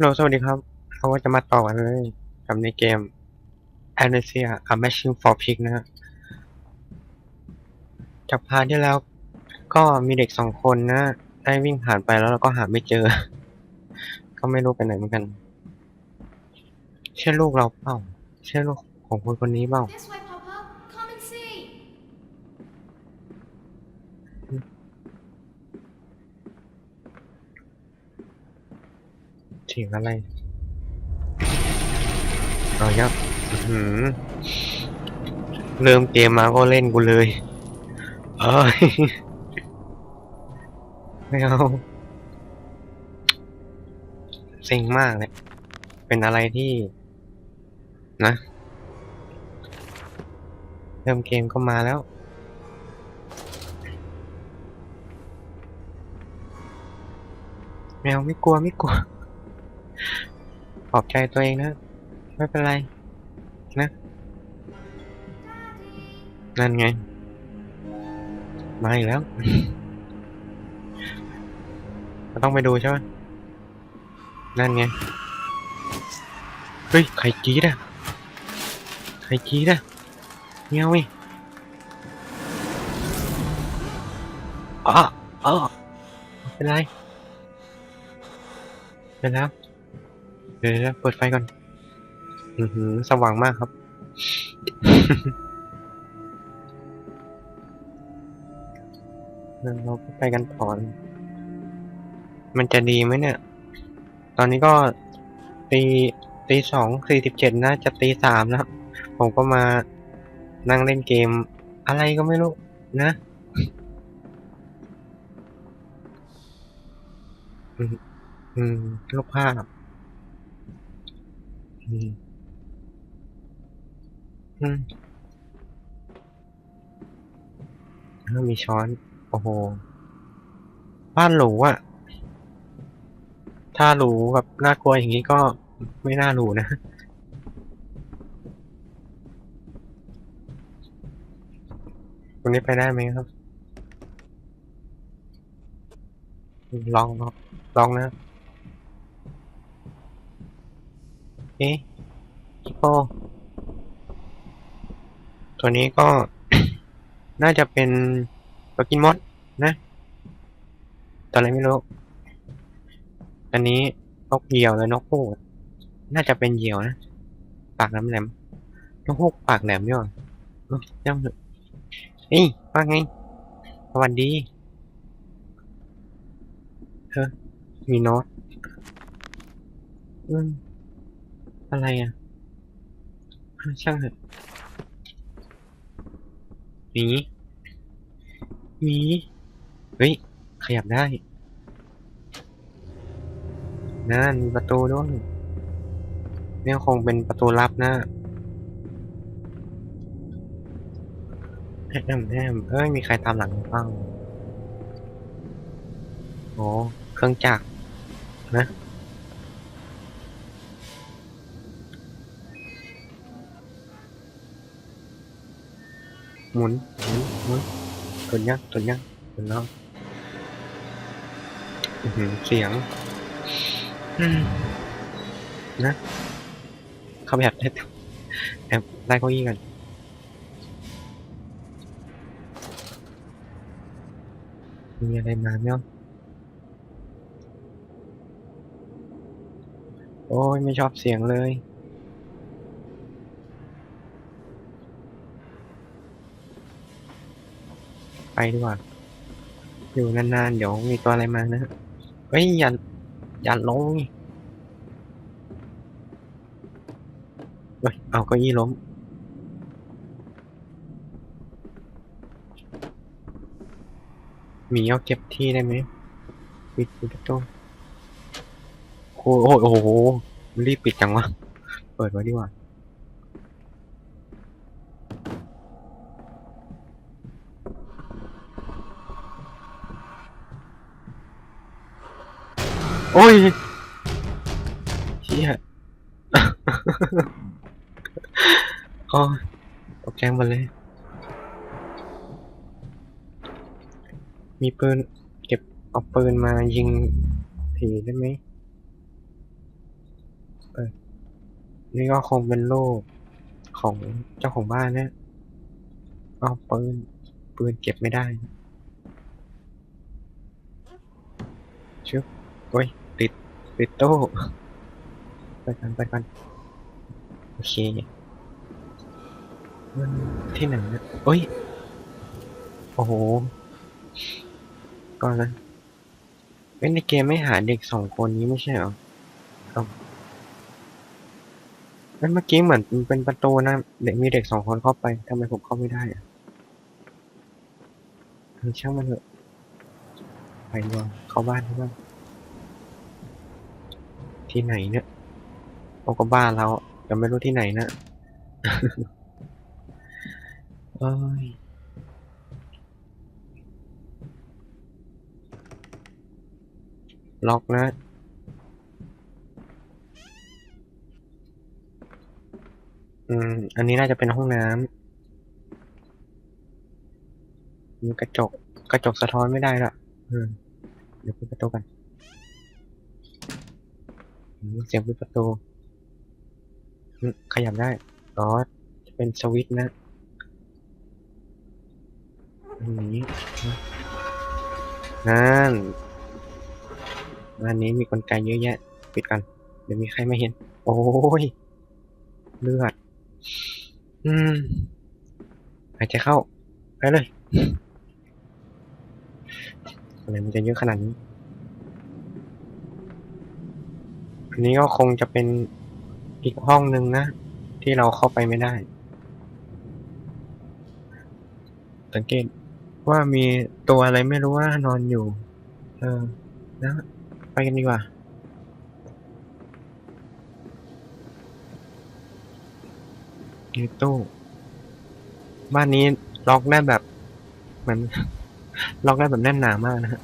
เราสวัสดีครับเราก็จะมาต่อกันเลยกับในเกม Amnesia A Machine for Pig นะฮะจากพาทที่แล้วก็มีเด็กสองคนนะ ได้วิ่งผ่านไปแล้วเราก็หาไม่เจอ ก็ไม่รู้ไปไหนเหมือนกัน ใช่ลูกเราเปล่า ใช่ลูกของคนคนนี้เปล่า เสียงอะไรเอายับอื้อหือเริ่มเกมมาก็เล่นกูเลยเอ้ยไม่เอาเซ็งมากเลย เป็นอะไรที่ นะ เริ่มเกมก็มาแล้ว แมวไม่กลัวไม่กลัว อบใจตัวเองนะ ไม่เป็นไร นะ นั่นไง มาอีกแล้ว ต้องไปดูใช่ไหมนั่นไง เฮ้ย ใครกีดอะใครกีดอะเงี้ยวิอ๋ออ๋อเป็นไร เป็นแล้ว ดี๋ยวเปิดไฟก่อน อือหือ สว่างมากครับ เราไปกันตอเลยมันจะดีไหมเนี่ย ตอนนี้ก็ตีตีสองสี่สิบเจ็ดนะจะตีสามแล้วผมก็มานั่งเล่นเกม อะไรก็ไม่รู้นะอืมอืมรูปภาพ อืมอืมแล้วมีช้อน โอ้โห บ้านหรูอะถ้าหรูแบบน่ากลัวอย่างนี้ก็ไม่น่าหรูนะวันนี้ไปได้ไหมครับ ลองลองลองนะ เอ๊ะฮิปโปตัวนี้ก็ น่าจะเป็นปกินมดนะตัวอะไรไม่รู้ อันนี้นกเหยี่ยวเลยนกฮูกน่าจะเป็นเหยี่ยวนะ ปากแหลมๆนกฮูกปากแหลมด้วยว่ะเออย่างเถอะเฮ้ยว่าไงสวัสดีเธอมีโน้ตอืม อะไรอะช่างเถอะหมีหมีเฮ้ย ขยับได้นั่นมีประตูด้วยเนี่ยคงเป็นประตูลับนะแอมแอมเอ้ย มีใครตามหลังบ้างโอ้เครื่องจักรนะ หมุนหมุนหมุนตุนยังตุนยังตุนแล้วอื้อหือเสียงอืมนะ เข้าไปแอบได้แอบได้เก้าอี้กันมีอะไรมาไหมอะโอ้ยไม่ชอบเสียงเลย ไปดีกว่า อยู่นานๆ เดี๋ยวมีตัวอะไรมานะเฮ้ยอย่าอย่าลงเฮ้ยเอาก้าอี้ล้มมีเอาเก็บที่ได้ไหมปิดประตูโอ้โหโอ้โห รีบปิดจังวะ เปิดไว้ดีกว่า โอ้ยเฮียโอ้ยตกใจหมดเลย มีปืน เก็บเอาปืนมายิงผีได้ไหมเออนี่ก็คงเป็นโลกของเจ้าของบ้านนะเอาปืน ปืนเก็บไม่ได้ชึบโอ้ย ติดตู้ไปกันไปกันโอเคที่ไหนนะโอ้ย โอ้โห ก่อนนะเอ้ยในเกมไม่หาเด็กสองคนนี้ไม่ใช่หรอเอาเอ้ยเมื่อกี้เหมือนเป็นประตูนะ เด็กมีเด็กสองคนเข้าไปทำไมผมเข้าไม่ได้อะช่างมันเถอะไปดีกว่าเข้าบ้านเข้าบ้าน ที่ไหนเนี่ยโอ้ก็บ้านเราแต่ไม่รู้ที่ไหนนะเอ้ยล็อกนะอืม อันนี้น่าจะเป็นห้องน้ำมีกระจก กระจกสะท้อนไม่ได้ละอืม เดี๋ยวปิดประตูกัน เสียงปิดประตู ขยับได้ อ๋อ จะเป็นสวิตช์นะอันนี้นั่นอันนี้มีกลไกเยอะแยะ ปิดกัน เดี๋ยวมีใครไมาเห็น โอ้ย เลือด อืม หายใจเข้า ไปเลยอะไรมันจะเยอะขนาดนี้ อันนี้ก็คงจะเป็นอีกห้องหนึ่งนะ ที่เราเข้าไปไม่ได้ สังเกตว่ามีตัวอะไรไม่รู้ว่านอนอยู่ เออ นะ ไปกันดีกว่าในตู้บ้านนี้ล็อกได้แบบเหมือนล็อกได้แบบแน่นหนามากนะฮะ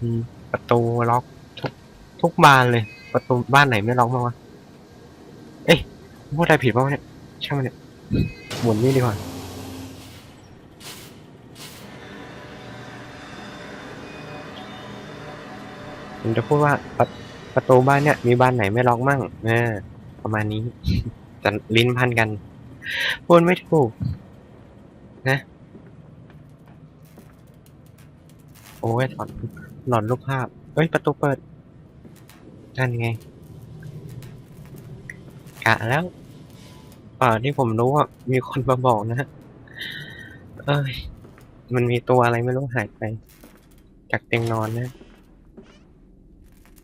มีประตูล็อก ทุกบานเลย ประตูบ้านไหนไม่ล็อกบ้างวะ เอ๊ะพูดอะไรผิดบ้างเนี่ย ช่างมันเนี่ย หมุนนี่ดีกว่า ผมจะพูดว่าประประตูบ้านเนี่ย มีบ้านไหนไม่ล็อกมั่งเออประมาณนี้ จะลิ้นพันกัน พูดไม่ถูก นะ โอ้ยถอดหลอนรูปภาพเฮ้ย ประตูเปิด นั่นไง กะแล้วป่าที่ผมรู้ว่ามีคนมาบอกนะฮะเอ้ย มันมีตัวอะไรไม่รู้หายไป จากเตียงนอนนะ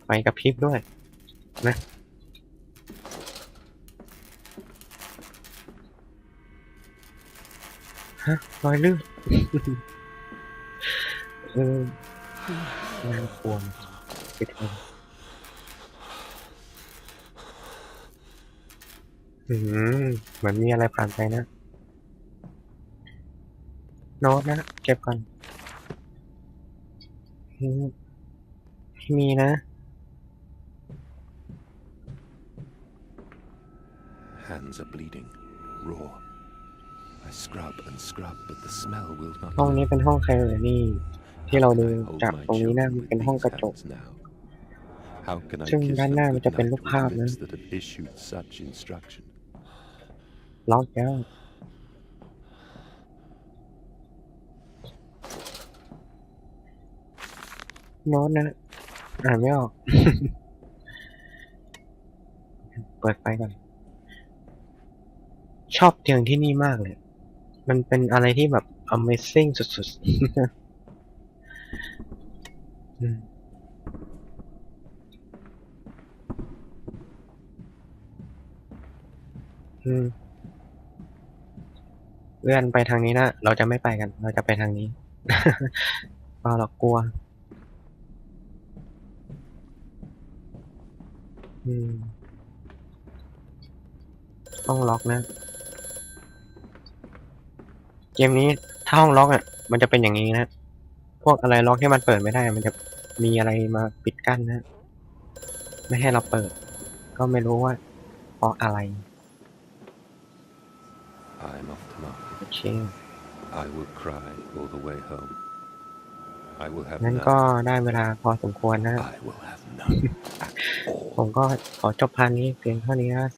ไฟกระพริบด้วย นะฮะรอยเลือดเออน่ากลัวปิดเลย อืมเหมือนมีอะไรผ่านไปนะ โน้ตนะ เก็บก่อนอืมไม่มีนะ Hands are bleeding, raw. I scrub and scrub, but the smell will not ห้องนี้ leave. เป็นห้องใครเอ่ยนี่ ที่เรา How ดู can I hold จาก my ตรงนี้นะ children มัน with เป็นห้อง these กระจก hands now? How can I ซึ่ง kiss ด้าน them หน้ามันจะเป็น goodnight รูป with ภาพนะ ล็อกแล้วโน้ตนะอ่านไม่ออก เปิดไฟก่อน ชอบเตียงที่นี่มากเลย มันเป็นอะไรที่แบบ Amazing สุดๆอืมอืม เลื่อนไปทางนี้นะ เราจะไม่ไปกัน เราจะไปทางนี้เปล่าหรอกกลัว อืม ต้องล็อกนะ เกมนี้ถ้าห้องล็อกอะ มันจะเป็นอย่างนี้นะ พวกอะไรล็อกที่มันเปิดไม่ได้ มันจะมีอะไรมาปิดกั้นนะ ไม่ให้เราเปิด ก็ไม่รู้ว่าเพราะอะไร I'm off to market. โอเค I will cry all the way home. I will have งั้น none. ก็ได้เวลาพอสมควรนะ I will have none. ผมก็ขอจบพาร์ทนี้เพียงเท่านี้นะ